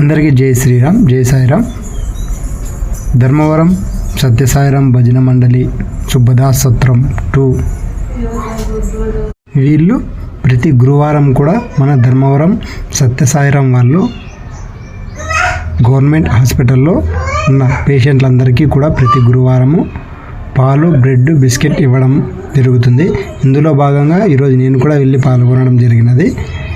అందరికీ జై శ్రీరామ్ జై సాయిరామ్. ధర్మవరం సత్యసాయిరాం భజన మండలి సుబ్బదాస్ సత్రం టూ. వీళ్ళు ప్రతి గురువారం కూడా మన ధర్మవరం సత్యసాయిరాం వాళ్ళు గవర్నమెంట్ హాస్పిటల్లో ఉన్న పేషెంట్లందరికీ కూడా ప్రతి గురువారము పాలు బ్రెడ్ బిస్కెట్ ఇవ్వడం జరుగుతుంది. ఇందులో భాగంగా ఈరోజు నేను కూడా వెళ్ళి పాల్గొనడం జరిగినది.